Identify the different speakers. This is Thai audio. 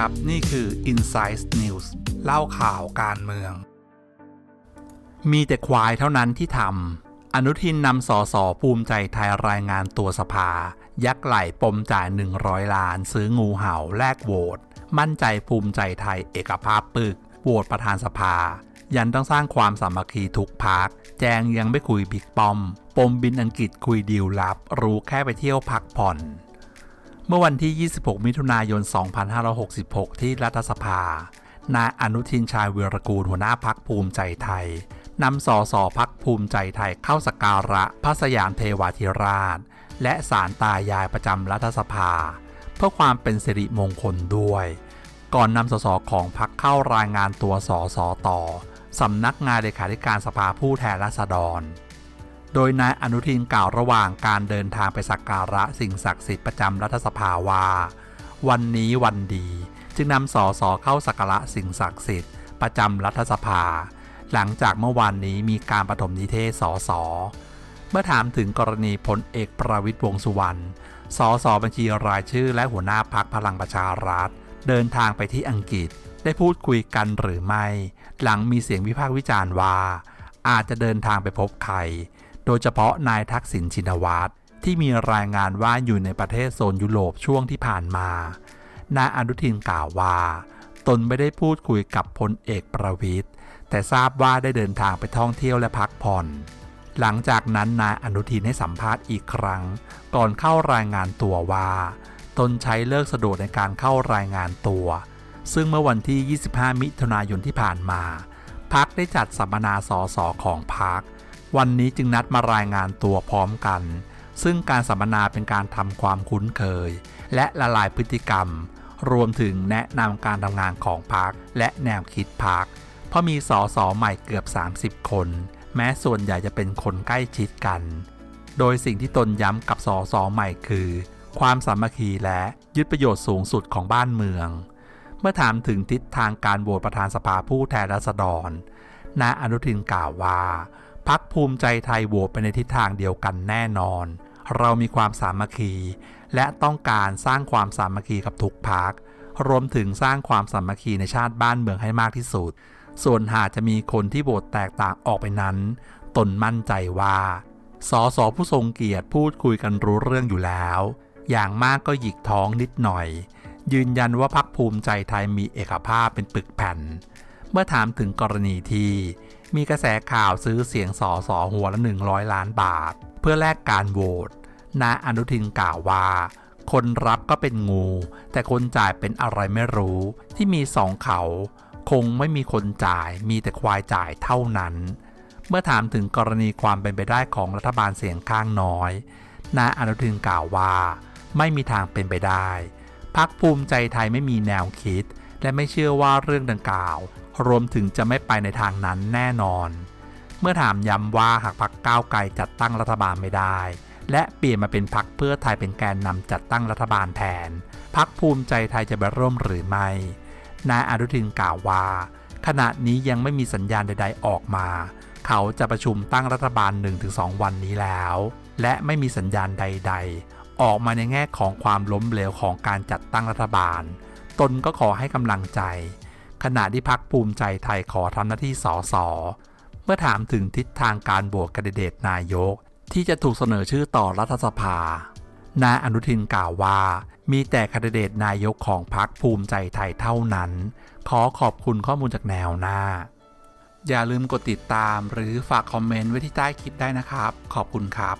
Speaker 1: ครับ นี่คือ Insight News เล่าข่าวการเมือง มีแต่ควายเท่านั้นที่ทำอนุทินนำสอสอภูมิใจไทยรายงานตัวสภา ยักไหล่ปมจ่าย 100 ล้าน ซื้องูเห่าแลกโหวตมั่นใจภูมิใจไทยเอกภาพปึกโหวตประธานสภา ยันต้องสร้างความสามัคคีทุกพักแจงยังไม่คุยบิ๊กปอม ปมบินอังกฤษคุยดีลลับ รู้แค่ไปเที่ยวพักผ่อน เมื่อวันที่ 26 มิถุนายน 2566 ที่รัฐสภา นายอนุทินชาญวีรกูลหัวหน้าพักภูมิใจไทยนำสอสอพักภูมิใจไทยเข้าสการะพระสยามเทวาธิราช และสารตายายประจำรัฐสภา เพื่อความเป็นสิริมงคลด้วย ก่อนนำสสของพักเข้ารายงานตัวสสต่อสำนักงานเลขาธิการสภาผู้แทนราษฎร โดยนายอนุทินกล่าวระหว่างการเดินทางไปสักการะสิ่งศักดิ์สิทธิ์ประจำรัฐสภาว่าวันนี้วันดี จึงนำสอสอเข้าสักการะสิ่งศักดิ์สิทธิ์ประจำรัฐสภา หลังจากเมื่อวานนี้มีการประถมนิเทศสอสอเมื่อถามถึงกรณีพลเอกประวิตยวงสุวรรณสอสอบัญชีรายชื่อและหัวหน้าพักพลังประชารัฐ เดินทางไปที่อังกฤษได้พูดคุยกันหรือไม่ หลังมีเสียงวิพากษ์วิจารณ์ว่า อาจจะเดินทางไปพบใคร โดยเฉพาะนายทักษิณชินวัตรที่มีรายงานว่าอยู่ในประเทศโซนยุโรปช่วงที่ผ่านมา นายอนุทินกล่าวว่า ตนไม่ได้พูดคุยกับพลเอกประวิทย์แต่ทราบว่าได้เดินทางไปท่องเที่ยวและพักผ่อน หลังจากนั้นนายอนุทินให้สัมภาษณ์อีกครั้ง ก่อนเข้ารายงานตัวว่า ตนใช้เลิกสะดวกในการเข้ารายงานตัว ซึ่งเมื่อวันที่ 25 มิถุนายนที่ผ่านมาพักได้จัดสัมมนาสอสอของพัก วันนี้จึงนัดมารายงานตัวพร้อมกัน ซึ่งการสัมมนาเป็นการทำความคุ้นเคย และละลายพฤติกรรม รวมถึงแนะนำการทำงานของพักและแนวคิดพักเพราะมีสอสอใหม่เกือบ 30 คน แม้ส่วนใหญ่จะเป็นคนใกล้ชิดกัน โดยสิ่งที่ตนย้ำกับสอสอใหม่คือ ความสามัคคีและยึดประโยชน์สูงสุดของบ้านเมือง เมื่อถามถึงทิศทางการโหวตประธานสภาผู้แทนราษฎรนายอนุทินกล่าวว่า พักภูมิใจไทยโหวตไปในทิศทางเดียวกันแน่นอน เรามีความสามัคคี และต้องการสร้างความสามัคคีกับทุกพักรวมถึงสร้างความสามัคคีในชาติบ้านเมืองให้มากที่สุด ส่วนหากจะมีคนที่โหวตแตกต่างออกไปนั้น ตนมั่นใจว่าสอสอผู้ทรงเกียรติพูดคุยกันรู้เรื่องอยู่แล้ว อย่างมากก็หยิกท้องนิดหน่อย ยืนยันว่าพักภูมิใจไทยมีเอกภาพเป็นปึกแผ่น เมื่อถามถึงกรณีที่ มีกระแสข่าวซื้อเสียงสอสอหัวละ 100 ล้านบาท เพื่อแลกการโหวตนายอนุทินกล่าวว่า คนรับก็เป็นงู แต่คนจ่ายเป็นอะไรไม่รู้ ที่มีสองเขา คงไม่มีคนจ่ายมีแต่ควายจ่ายเท่านั้น เมื่อถามถึงกรณีความเป็นไปได้ของรัฐบาลเสียงข้างน้อยนายอนุทินกล่าวว่า ไม่มีทางเป็นไปได้พักภูมิใจไทยไม่มีแนวคิด และไม่เชื่อว่าเรื่องดังกล่าว รวมถึงจะไม่ไปในทางนั้นแน่นอน เมื่อถามย้ำว่าหากพักก้าวไกลจัดตั้งรัฐบาลไม่ได้ และเปลี่ยนมาเป็นพักเพื่อไทยเป็นแกนนำจัดตั้งรัฐบาลแทนพักภูมิใจไทยจะไปร่วมหรือไม่นายอนุทินกล่าวว่า ขณะนี้ยังไม่มีสัญญาณใด ๆออกมา เขาจะประชุมตั้งรัฐบาล 1-2 วันนี้แล้ว และไม่มีสัญญาณใด ๆ ออกมาในแง่ของความล้มเหลวของการจัดตั้งรัฐบาล ตนก็ขอให้กำลังใจ ขณะที่พักภูมิใจไทยขอทำหน้าที่สสเมื่อถามถึงทิศทางการโหวตคนดิเดตนายก ที่จะถูกเสนอชื่อต่อรัฐสภานายอนุทินกล่าวว่า มีแต่คนดิเดตนายกของพรรคภูมิใจไทยเท่านั้น ขอขอบคุณข้อมูลจากแนวหน้า อย่าลืมกดติดตามหรือฝากคอมเมนต์ไว้ที่ใต้คลิปได้นะครับ ขอบคุณครับ